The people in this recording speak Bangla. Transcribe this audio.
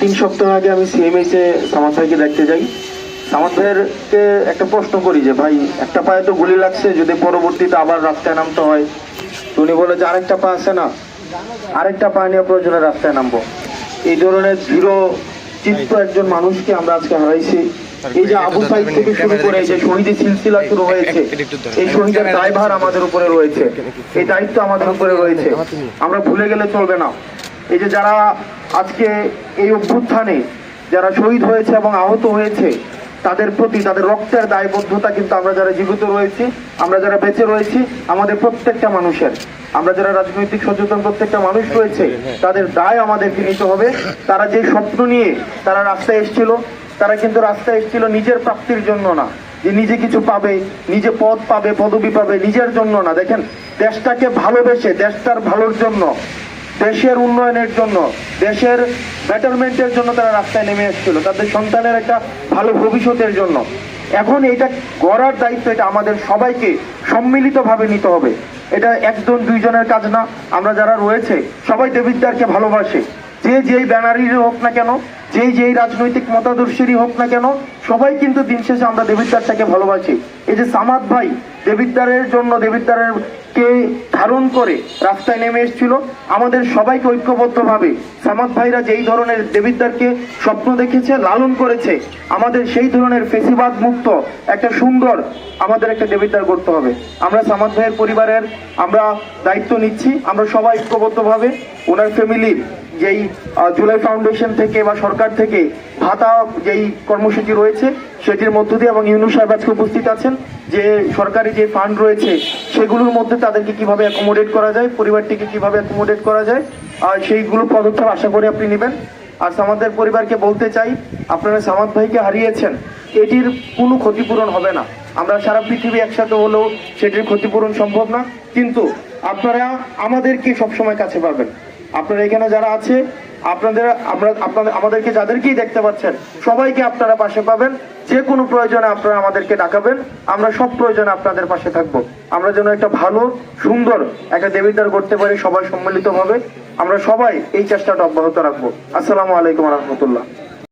তিন সপ্তাহ আগে আমি সিএমএইচ এ সামাদ ভাইকে দেখতে যাই। সামাদ ভাইয়েরকে একটা প্রশ্ন করি যে ভাই একটা পায়ে তো গুলি লাগছে যদি পরবর্তীতে আবার রাস্তায় নামতে হয়? তো উনি বলে যে আরেকটা পা আছে না আরেকটা পা নিয়ে প্রয়োজনে রাস্তায় নামবো। এই ধরনের দৃঢ় চিত্ত একজন মানুষকে আমরা আজকে হারাইছি। এই যে আবু সাইদ থেকে শুরু করে এই যে শহীদের সিলসিলা শুরু হয়েছে এই শহীদের দায়ভার আমাদের উপরে রয়েছে। এই দায়িত্ব আমাদের উপরে রয়েছে। আমরা ভুলে গেলে চলবে না। এই যে যারা আজকে এই অভ্যুত্থানে যারা শহীদ হয়েছে এবং আহত হয়েছে, তাদের প্রতি তাদের রক্তের দায়বদ্ধতা কিন্তু আমরা যারা জীবিত রয়েছি, আমরা যারা বেঁচে রয়েছি, আমাদের প্রত্যেকটা মানুষের, আমরা যারা রাজনৈতিক সচেতন প্রত্যেকটা মানুষ রয়েছে, তাদের দায় আমাদেরকে নিতে হবে। তারা যে স্বপ্ন নিয়ে তারা রাস্তায় এসেছিল, তারা কিন্তু রাস্তায় এসেছিল নিজের প্রাপ্তির জন্য না, যে নিজে কিছু পাবে, নিজে পদ পাবে, পদবি পাবে, নিজের জন্য না। দেখেন, দেশটাকে ভালোবেসে, দেশটার ভালোর জন্য দেশের উন্নয়নের জন্য, দেশের বেটারমেন্টের জন্য তারা রাস্তায় নেমে এসেছিল। তাদের সন্তানের একটা ভালো ভবিষ্যতের জন্য। এখন এটা গড়ার দায়িত্ব এটা আমাদের সবাইকে সম্মিলিতভাবে নিতে হবে। এটা একজন দুইজনের কাজ না, আমরা যারা রয়েছে, সবাই দেবিদ্দারকে ভালোবাসে। যে যেই ব্যানারির হোক না কেন যেই যেই রাজনৈতিক মতাদর্শীরই হোক না কেন, সবাই কিন্তু দিন শেষে আমরা দেবিদ্দারটাকে ভালোবাসি। এই যে সামাদ ভাই দেবিদ্দারের জন্য দেবিদ্দারের কে ধারণ করে রাস্তায় নেমে এসেছিল, আমাদের সবাইকে ঐক্যবদ্ধভাবে। সামাদ ভাইরা যেই ধরনের দেবিদ্দারকে স্বপ্ন দেখেছে, লালন করেছে, আমাদের সেই ধরনের ফেসিবাদ মুক্ত একটা সুন্দর আমাদের একটা দেবিদ্দার করতে হবে। আমরা সামাদ ভাইয়ের পরিবারের আমরা দায়িত্ব নিচ্ছি, আমরা সবাই ঐক্যবদ্ধভাবে, ওনার ফ্যামিলির যেই জুলাই ফাউন্ডেশন থেকে বা সরকার থেকে ভাতা যেই কর্মসূচি রয়েছে, সেটির মধ্য দিয়ে এবং ইউনু সাহেব আজকে উপস্থিত আছেন, যে সরকারি যে ফান্ড রয়েছে, সেগুলোর মধ্যে তাদেরকে কীভাবে অ্যাকোমোডেট করা যায়, পরিবারটিকে কীভাবে অ্যাকোমোডেট করা যায়, আর সেইগুলো পদক্ষেপ আশা করি আপনি নেবেন। আর আমাদের পরিবারকে বলতে চাই, আপনারা সামাদ ভাইকে হারিয়েছেন, এটির কোনো ক্ষতিপূরণ হবে না। আমরা সারা পৃথিবী একসাথে হলেও সেটির ক্ষতিপূরণ সম্ভব না। কিন্তু আপনারা আমাদেরকে সবসময় কাছে পাবেন। আপনারা এখানে যারা আছে আপনাদের আপনাদের, আমাদেরকে যাদেরকেই দেখতে পাচ্ছেন, সবাইকে আপনারা পাশে পাবেন। যে কোনো প্রয়োজনে আপনারা আমাদেরকে ডাকাবেন। আমরা সব প্রয়োজনে আপনাদের পাশে থাকব। আমরা যেন একটা ভালো, সুন্দর একটা দেবিদার করতে পারি, সবাই সম্মিলিতভাবে। আমরা সবাই এই চেষ্টাটা অব্যাহত রাখব। আসসালামু আলাইকুম রহমতুল্লাহ।